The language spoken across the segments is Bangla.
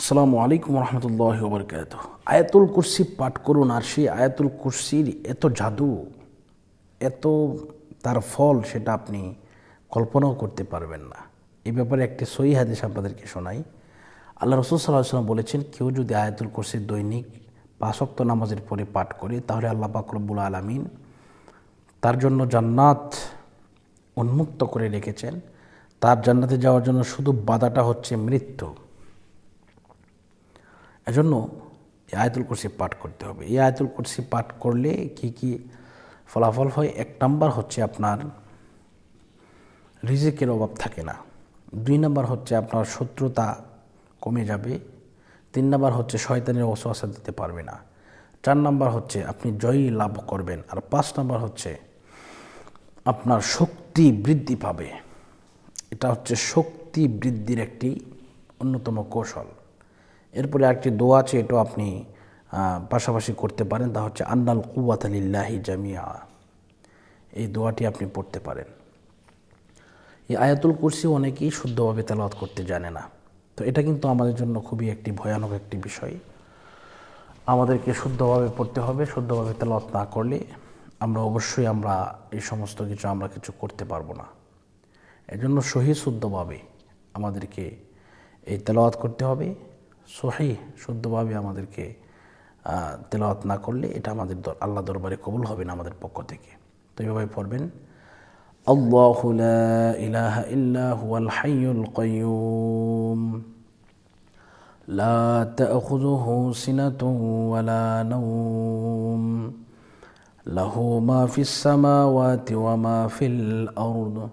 আসসালামু আলাইকুম রহমতুল্লাহ বরকাত আয়াতুল কুরসি পাঠ করুন আর সেই আয়াতুল কুরসির এত জাদু, এত তার ফল সেটা আপনি কল্পনাও করতে পারবেন না। এ ব্যাপারে একটি সহি হাদিস আপনাদেরকে শোনাই। আল্লাহ রসুল সাল্লাহ বলেছেন, কেউ যদি আয়াতুল কুরসির দৈনিক পাঁচক্ত নামাজের পরে পাঠ করে, তাহলে আল্লাহ পাকরবুল আলমিন তার জন্য জান্নাত উন্মুক্ত করে রেখেছেন। তার জান্নাতে যাওয়ার জন্য শুধু বাধাটা হচ্ছে মৃত্যু। এজন্য আয়াতুল কুরসি পাঠ করতে হবে। এই আয়াতুল কুরসি পাঠ করলে কি কি ফলাফল হয়? এক নাম্বার হচ্ছে আপনার রিজিকের অভাব থাকে না। দুই নাম্বার হচ্ছে আপনার শত্রুতা কমে যাবে। তিন নাম্বার হচ্ছে শয়তানের অসুয়াশা দিতে পারবে না। চার নাম্বার হচ্ছে আপনি জয়ী লাভ করবেন। আর পাঁচ নাম্বার হচ্ছে আপনার শক্তি বৃদ্ধি পাবে। এটা হচ্ছে শক্তি বৃদ্ধির একটি অন্যতম কৌশল। এরপরে একটি দোয়া আছে, এটাও আপনি পাশাপাশি করতে পারেন, তা হচ্ছে, আন্নাল কুয়াত আলিল্লাহি জামিয়া এই দোয়াটি আপনি পড়তে পারেন। এই আয়াতুল কুরসি অনেকেই শুদ্ধভাবে তেলাওয়াত করতে জানে না। তো এটা কিন্তু আমাদের জন্য খুবই একটি ভয়ানক একটি বিষয়। আমাদেরকে শুদ্ধভাবে পড়তে হবে, শুদ্ধভাবে তেলাওয়াত না করলে আমরা অবশ্যই আমরা এই সমস্ত কিছু আমরা কিছু করতে পারব না। এজন্য সহি শুদ্ধভাবে আমাদেরকে এই তেলাওয়াত করতে হবে। সহি শুদ্ধভাবে আমাদেরকে তেলাওয়াত না করলে এটা আমাদের আল্লাহ দরবারে কবুল হবে না আমাদের পক্ষ থেকে তো এইভাবে পড়বেন আল্লাহ ইলাহ ইল্লা হুয়াল হাইয়ুল কাইয়ুম لا تأخذه سنة ولا نوم له ما في السماوات وما في الأرض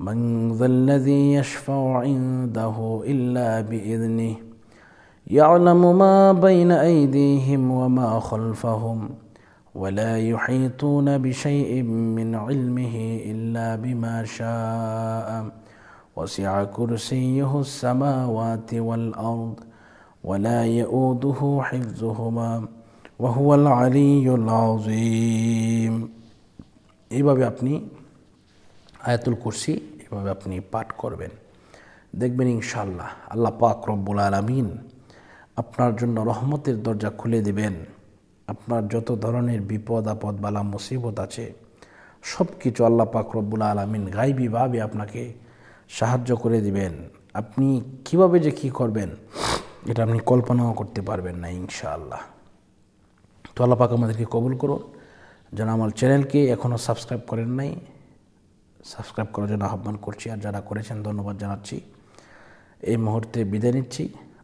من ذا الذي يشفع عنده إلا بإذنه يعلم ما بين أيديهم وما خلفهم ولا يحيطون بشيء من علمه إلا بما شاء وسع كرسيه السماوات والأرض ولا يؤوده حفظهما وهو العلي العظيم এইভাবে আপনি আয়াতুল কুরসি এভাবে আপনি পাঠ করবেন দেখবেন ইনশাল্লাহ আল্লাহ পাক রব্বুল আলমিন আপনার জন্য রহমতের দরজা খুলে দেবেন। আপনার যত ধরনের বিপদ, আপদ, বালা, মুসিবত আছে সব কিছু আল্লাহ পাক রব্বুল আলমিন গাইবীভাবে আপনাকে সাহায্য করে দিবেন। আপনি কীভাবে যে কি করবেন, এটা আপনি কল্পনাও করতে পারবেন না, ইনশাআল্লাহ। তো আল্লাহ পাক আমাদেরকে কবুল করুন। যেন আমার চ্যানেলকে এখনও সাবস্ক্রাইব করেন নাই, সাবস্ক্রাইব করার জন্য আহ্বান করছি। আর যারা করেছেন, ধন্যবাদ জানাচ্ছি। এই মুহূর্তে বিদায় নিচ্ছি।